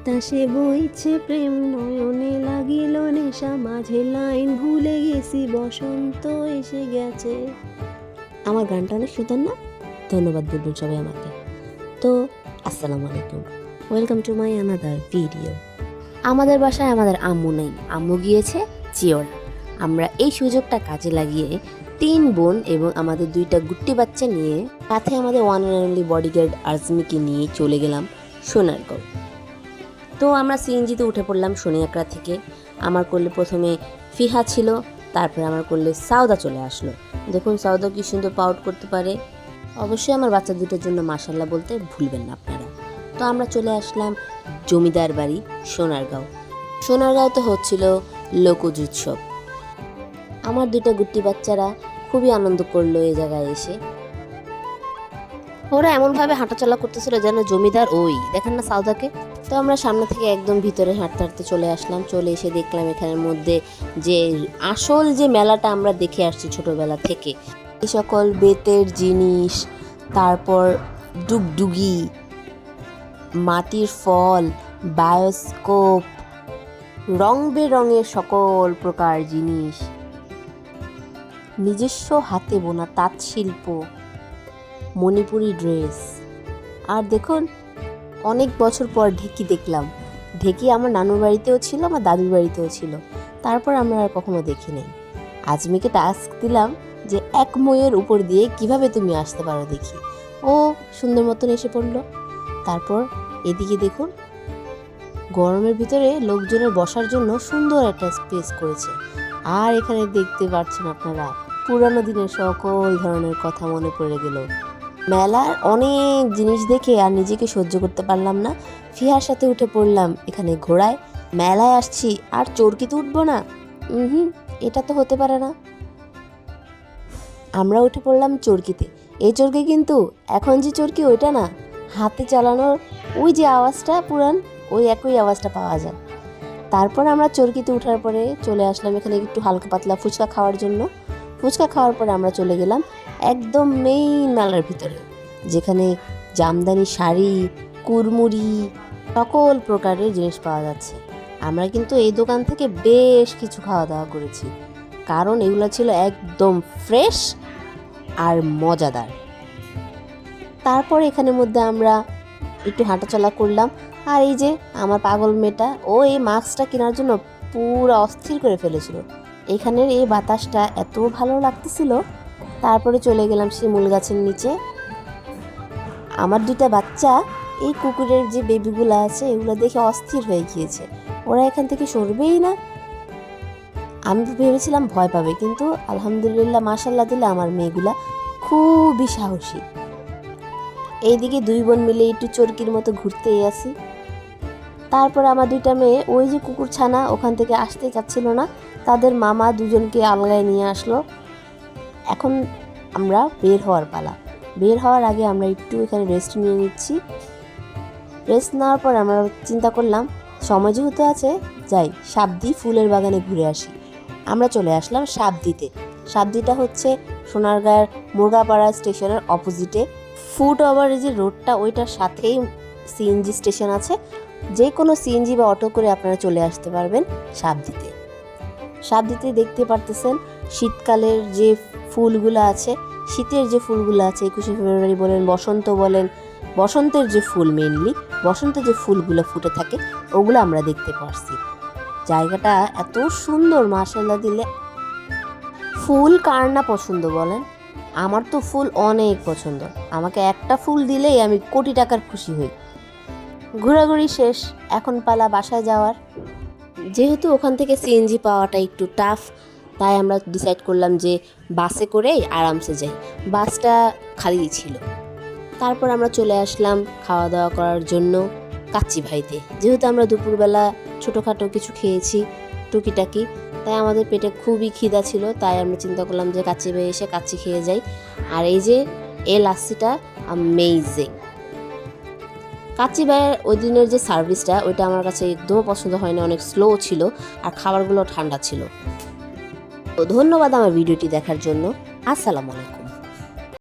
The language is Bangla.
বাতাসে বইছে প্রেম, নয়নে লাগিল নেশা, মাঝে লাইন ভুলে গেছি, বসন্ত এসে গেছে। আমার গানটা অনেক সুন্দর না? ধন্যবাদ বলবেন সবাই আমাকে। তো, আসসালামু আলাইকুম। Welcome to my another video আমাদের বাসায় আমাদের আম্মু নেই। আম্মু গিয়েছে চিওড়া। আমরা এই সুযোগটা কাজে লাগিয়ে তিন বোন এবং আমাদের দুইটা গুট্টি বাচ্চা নিয়ে সাথে আমাদের ওয়ান অ্যান্ড অনলি বডিগার্ড আজমিকে নিয়ে চলে গেলাম সোনারগাঁও। তো আমরা সিএনজিতে উঠে পড়লাম শনিয়াকড়া থেকে। আমার করলে প্রথমে ফিহা ছিল, তারপরে আমার করলে সাউদা চলে আসলো। দেখুন সাউদা কি সুন্দর পাউট করতে পারে। অবশ্যই আমার বাচ্চা দুটোর জন্য মাসাল্লাহ বলতে ভুলবেন না আপনারা। তো আমরা চলে আসলাম জমিদার বাড়ি, সোনারগাঁও। সোনারগাঁওতে হচ্ছিল লোকজ উৎসব। আমার দুটো গুট্টি বাচ্চারা খুবই আনন্দ করল এই জায়গায় এসে। ওরা এমনভাবে হাঁটাচলা করতেছিল যেন জমিদার ওই, দেখেন না সাউদাকে? তো আমরা সামনে থেকে একদম ভিতরে হাঁটতে হাঁটতে চলে আসলাম, চলে এসে দেখলাম এখানের মধ্যে যে আসল যে মেলাটা আমরা দেখে আসছি ছোটবেলা থেকে। এই সকল বেতের জিনিস, তারপর ডুগডুগি, মাটির ফল, বায়োস্কোপ, রং বেরঙের সকল প্রকার জিনিস। নিজস্ব হাতে বোনা তাঁত শিল্প। মণিপুরি ড্রেস। আর দেখুন, অনেক বছর পর ঢেকি দেখলাম। ঢেকি আমার নানুর বাড়িতেও ছিল, আমার দাদুর বাড়িতেও ছিল। তারপর আমরা আর কখনো দেখি নাই আজমিকে টাস্ক দিলাম যে এক ময়ের উপর দিয়ে কীভাবে তুমি আসতে পারো দেখি। ও সুন্দর মতন এসে পড়ল। তারপর এদিকে দেখুন, গরমের ভিতরে লোকজনের বসার জন্য সুন্দর একটা স্পেস করেছে। আর এখানে দেখতে পাচ্ছেন আপনারা, পুরানো দিনের সকল ধরনের কথা মনে পড়ে গেল। মেলার অনেক জিনিস দেখে আর নিজেকে সহ্য করতে পারলাম না। ফিহার সাথে উঠে পড়লাম এখানে ঘোড়ায়। মেলায় আসছি, আর চরকিতে উঠবো না? হুম এটা তো হতে পারে না। আমরা উঠে পড়লাম চরকিতে। এই চরকি কিন্তু, এখন যে চরকি ওইটা না, হাতে চালানোর ওই যে আওয়াজটা পুরান, ওই একই আওয়াজটা পাওয়া যায়। তারপর আমরা চরকিতে ওঠার পরে চলে আসলাম এখানে একটু হালকা পাতলা ফুচকা খাওয়ার জন্য। ফুচকা খাওয়ার পরে আমরা চলে গেলাম একদম মেইন মেলার ভিতরে, যেখানে জামদানি শাড়ি, কুরমুড়ি, সকল প্রকারের জিনিস পাওয়া যাচ্ছে। আমরা কিন্তু এই দোকান থেকে বেশ কিছু খাওয়া দাওয়া করেছি, কারণ এগুলো ছিল একদম ফ্রেশ আর মজাদার। তারপর এখানের মধ্যে আমরা একটু হাঁটাচলা করলাম, আর এই যে আমার পাগল মেয়েটা, ও এই মাস্কটা কেনার জন্য পুরো অস্থির করে ফেলেছিল। এখানের এই বাতাসটা এত ভালো লাগতেছিল। তারপরে চলে গেলাম শিমুল গাছের নিচে। আমার দুটা বাচ্চা, এই কুকুরের যে বেবিগুলো আছে, এগুলো দেখে অস্থির হয়ে গিয়েছে। ওরা এখান থেকে সরবেই না। আমি ভেবেছিলাম ভয় পাবে, কিন্তু আলহামদুলিল্লাহ মাসাল্লাহ দিলে আমার মেয়েগুলা খুবই সাহসী। এইদিকে দুই বোন মিলে একটু চরকির মতো ঘুরতেই আসি তারপর আমার দুইটা মেয়ে, ওই যে কুকুর ছানা, ওখান থেকে আসতে চাচ্ছিল না। তাদের মামা দুজনকে আলগায় নিয়ে আসলো। এখন আমরা বের হওয়ার পালা। বের হওয়ার আগে আমরা একটু এখানে রেস্ট নিয়ে নিচ্ছি। রেস্ট নেওয়ার পর আমরা চিন্তা করলাম, সময় যেহেতু আছে, যাই, সাবদি ফুলের বাগানে ঘুরে আসি। আমরা চলে আসলাম সাবদিতে। সাবদিটা হচ্ছে সোনারগাঁয়ের মুরগাপাড়া স্টেশনের অপোজিটে ফুট ওভারের যে রোডটা ওইটার সাথেই সিএনজি স্টেশন আছে। যে কোনো সিএনজি বা অটো করে আপনারা চলে আসতে পারবেন সাবদিতে সাবদিতে দেখতে পারতেছেন শীতকালের যে ফুলগুলো আছে, শীতের যে ফুলগুলো আছে, একুশে ফেব্রুয়ারি বলেন, বসন্ত বলেন, বসন্তের যে ফুল মেনলি বসন্তে যে ফুলগুলো ফুটে থাকে, ওগুলো আমরা দেখতে পারছি। জায়গাটা এত সুন্দর মাসাল্লাহ দিলে। ফুল কার না পছন্দ বলেন? আমার তো ফুল অনেক পছন্দ। আমাকে একটা ফুল দিলেই আমি কোটি টাকার খুশি হই। ঘোরাঘুরি শেষ, এখন পালা বাসায় যাওয়ার। যেহেতু ওখান থেকে সিএনজি পাওয়াটা একটু টাফ তাই আমরা ডিসাইড করলাম যে বাসে করেই আরামসে যাই। বাসটা খালি ছিল। তারপর আমরা চলে আসলাম খাওয়া দাওয়া করার জন্য কাচ্চি ভাইতে। যেহেতু আমরা দুপুরবেলা ছোটোখাটো কিছু খেয়েছি টুকিটাকি, তাই আমাদের পেটে খুবই খিদা ছিল, তাই আমরা চিন্তা করলাম যে কাচ্চি ভাই এসে কাচ্চি খেয়ে যাই। আর এই যে এ লাস্সিটা আমেজিং কাচ্চি ভাইয়ের ওই দিনের যে সার্ভিসটা, ওইটা আমার কাছে একদমও পছন্দ হয় না অনেক স্লো ছিল আর খাবারগুলো ঠান্ডা ছিল। তো ধন্যবাদ আমার ভিডিওটি দেখার জন্য। আসসালামু আলাইকুম।